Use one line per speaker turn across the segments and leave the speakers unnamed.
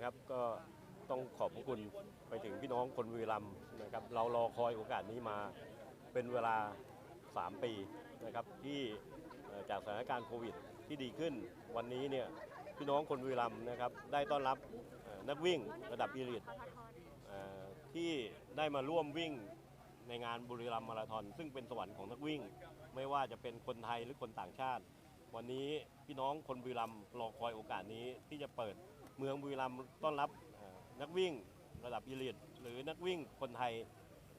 นะครับ ก็ต้องขอบพระคุณไปถึงพี่น้องคนบุรีรัมย์นะครับ เรารอคอยโอกาสนี้มาเป็นเวลา 3 ปีนะครับ ที่จากสถานการณ์โควิดที่ดีขึ้น วันนี้เนี่ยพี่น้องคนบุรีรัมย์นะครับได้ต้อนรับนักวิ่งระดับอีลิทเอ่อที่ได้มาร่วมวิ่งในงานบุรีรัมย์มาราธอนซึ่งเป็นสวรรค์ของนักวิ่ง ไม่ว่าจะเป็นคนไทยหรือคนต่างชาติ วันนี้พี่น้องคนบุรีรัมย์รอคอยโอกาสนี้ที่จะเปิด เมืองบุรีรัมย์ต้อนรับนักวิ่งระดับอีลิทหรือนักวิ่งคนไทย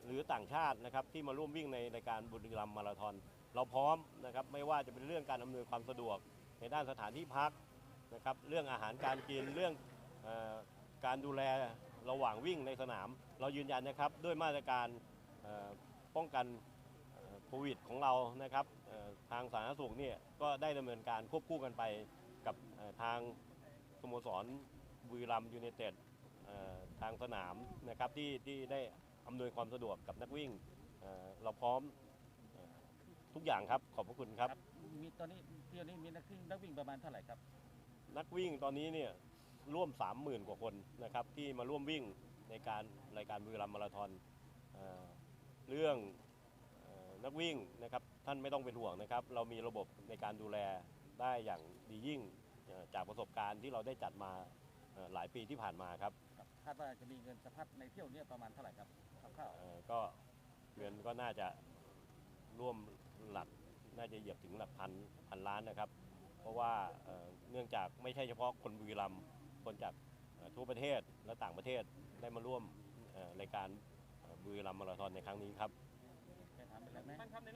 หรือต่างชาตินะครับที่มาร่วมวิ่งในรายการบุรีรัมย์มาราธอน เราพร้อมนะครับไม่ว่าจะเป็นเรื่องการอำนวยความสะดวก ในด้านสถานที่พักนะครับเรื่องอาหารการกินเรื่องอการดูแลระหว่างวิ่งในสนาม เรายืนยันนะครับด้วยมาตรการป้องกันโควิดของเรานะครับทางสาธารณสุขเนี่ยก็ได้ดำเนินการควบคู่กันไปกับทาง สโมสรบุรีรัมย์ยูไนเต็ดเอ่อทางสนามนะครับที่ที่ได้อำนวยความสะดวกกับนักวิ่งเอ่อเราพร้อมเอ่อทุกอย่างครับขอบพระคุณครับ
มีตอนนี้เที่ยวนี้มีนักวิ่งนักวิ่งประมาณเท่าไหร่ครับ
นักวิ่งตอนนี้เนี่ยร่วม 30,000 กว่าคนนะครับที่มาร่วมวิ่งในการรายการบุรีรัมย์มาราธอนเอ่อเรื่องเอ่อนักวิ่งนะครับท่านไม่ต้องเป็นห่วงนะครับ เรามีระบบในการดูแลได้อย่างดียิ่งเอ่อ จากประสบการณ์ที่เราได้จัดมาเอ่อหลายปีที่ผ่านมาครับ
ครับคาดว่าจะมีเงินสะพัดในเที่ยวเนี้ประมาณเท่าไหร่ครับคร่าว
เอ่อก็เงินก็น่าจะร่วมหลักน่าจะเหยียบถึงหลักพันพันล้านนะครับ เพราะว่าเอ่อเนื่องจากไม่ใช่เฉพาะคนบุรีรัมย์คนจากเอ่อทั่วประเทศและต่างประเทศได้มาร่วมเอ่อรายการเอ่อบุรีรัมย์มาราธอนในครั้งนี้ครับ
ๆแค่ถามเป็นไรไหม
ท่านครับใน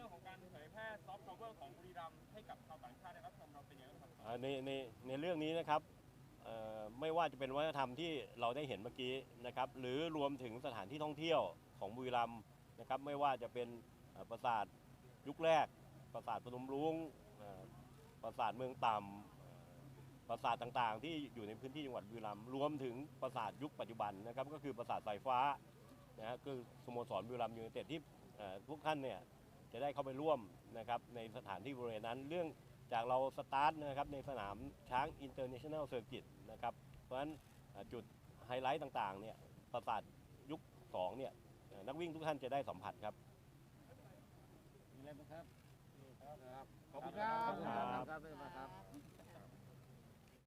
ใน
ในในเรื่องนี้นะครับไม่ว่าจะเป็นวัฒนธรรมที่เราได้เห็นเมื่อกี้นะครับ หรือรวมถึงสถานที่ท่องเที่ยวของบุรีรัมย์นะครับ ไม่ว่าจะเป็นปราสาทยุคแรก ปราสาทพนมรุ้งปราสาทเมืองต่ำปราสาทต่างๆ ที่อยู่ในพื้นที่จังหวัดบุรีรัมย์รวมถึงปราสาทยุคปัจจุบันนะครับ ก็คือปราสาทสายฟ้านะฮะคือสโมสรบุรีรัมย์ยูไนเต็ดที่เอ่อพวกท่านเนี่ยจะได้เข้าไปร่วมนะครับในสถานที่บริเวณนั้นเรื่อง จากเราสตาร์ทนะครับในสนามช้างอินเตอร์เนชั่นแนลเซอร์กิตนะครับ เพราะฉะนั้นเอ่อจุดไฮไลท์ต่างๆเนี่ยปราสาทยุค2เนี่ยเอ่อนักวิ่งทุกท่านจะได้สัมผัสครับ
มีอะไรไหมครับ
ครับ
ขอบคุณครับ
ครับ
ครับครับ